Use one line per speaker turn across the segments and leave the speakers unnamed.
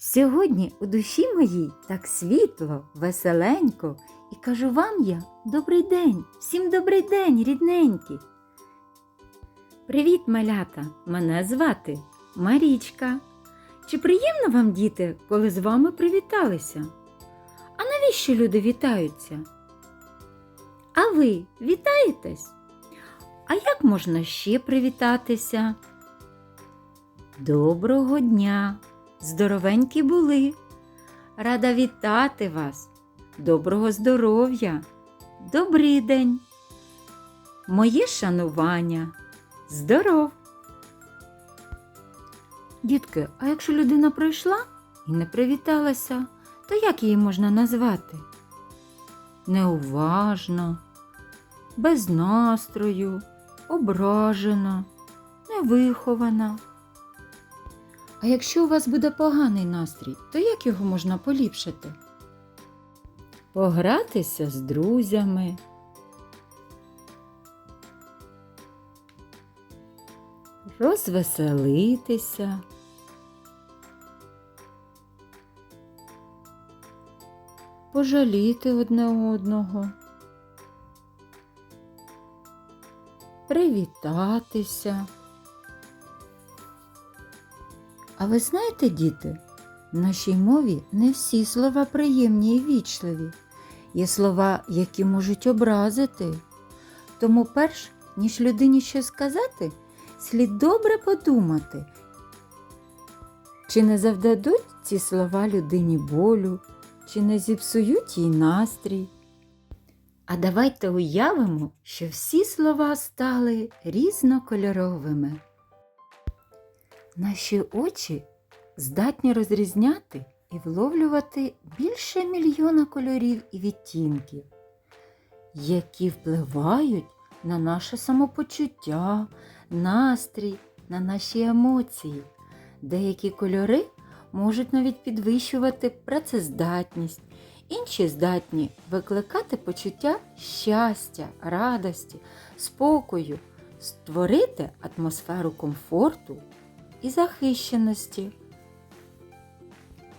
Сьогодні у душі моїй так світло, веселенько, і кажу вам я добрий день, всім добрий день, рідненькі. Привіт, малята! Мене звати Марічка. Чи приємно вам, діти, коли з вами привіталися? А навіщо люди вітаються? А ви вітаєтесь? А як можна ще привітатися? Доброго дня! Здоровенькі були! Рада вітати вас! Доброго здоров'я! Добрий день! Моє шанування! Здоров! Дітки, а якщо людина прийшла і не привіталася, то як її можна назвати? Неуважно, без настрою, ображена, невихована. А якщо у вас буде поганий настрій, то як його можна поліпшити? Погратися з друзями. Розвеселитися. Пожаліти одне одного. Привітатися. А ви знаєте, діти, в нашій мові не всі слова приємні і вічливі. Є слова, які можуть образити. Тому перш, ніж людині щось сказати, слід добре подумати, чи не завдадуть ці слова людині болю, чи не зіпсують їй настрій. А давайте уявимо, що всі слова стали різнокольоровими. Наші очі здатні розрізняти і вловлювати більше мільйона кольорів і відтінків, які впливають на наше самопочуття, настрій, на наші емоції. Деякі кольори можуть навіть підвищувати працездатність, інші здатні викликати почуття щастя, радості, спокою, створити атмосферу комфорту і захищеності.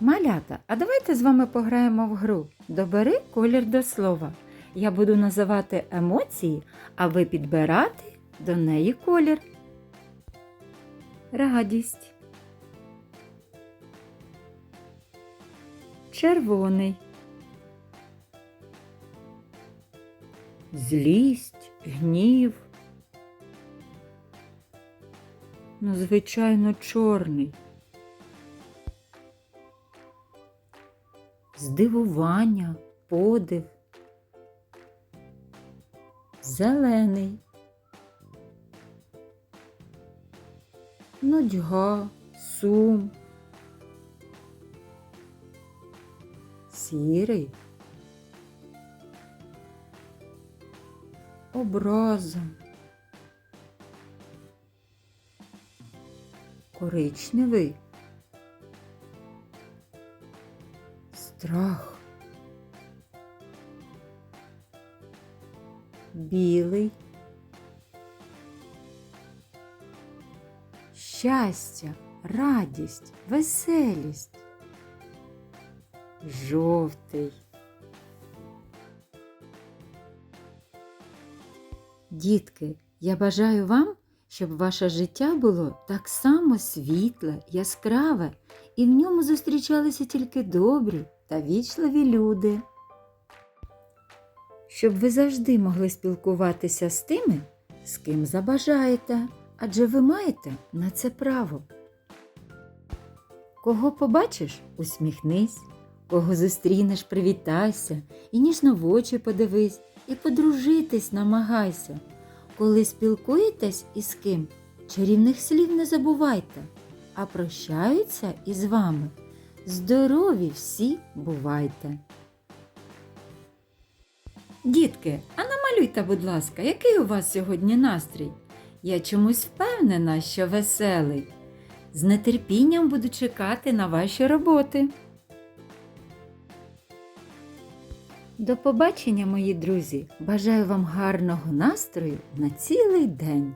Малята, а давайте з вами пограємо в гру. Добери колір до слова. Я буду називати емоції, а ви підбирати до неї колір. Радість. Червоний. Злість, гнів. Ну, звичайно, чорний. Здивування, подив. Зелений. Нудьга, сум. Сірий. Образа. Коричневий. Страх. Білий. Щастя, радість, веселість. Жовтий. Дітки, я бажаю вам, щоб ваше життя було так само світле, яскраве, і в ньому зустрічалися тільки добрі та вічливі люди. Щоб ви завжди могли спілкуватися з тими, з ким забажаєте, адже ви маєте на це право. Кого побачиш, усміхнись, кого зустрінеш, привітайся, і ніжно в очі подивись, і подружитись намагайся. Коли спілкуєтесь із ким, чарівних слів не забувайте, а прощаються із вами. Здорові всі бувайте. Дітки, а намалюйте, будь ласка, який у вас сьогодні настрій? Я чомусь впевнена, що веселий. З нетерпінням буду чекати на ваші роботи. До побачення, мої друзі! Бажаю вам гарного настрою на цілий день!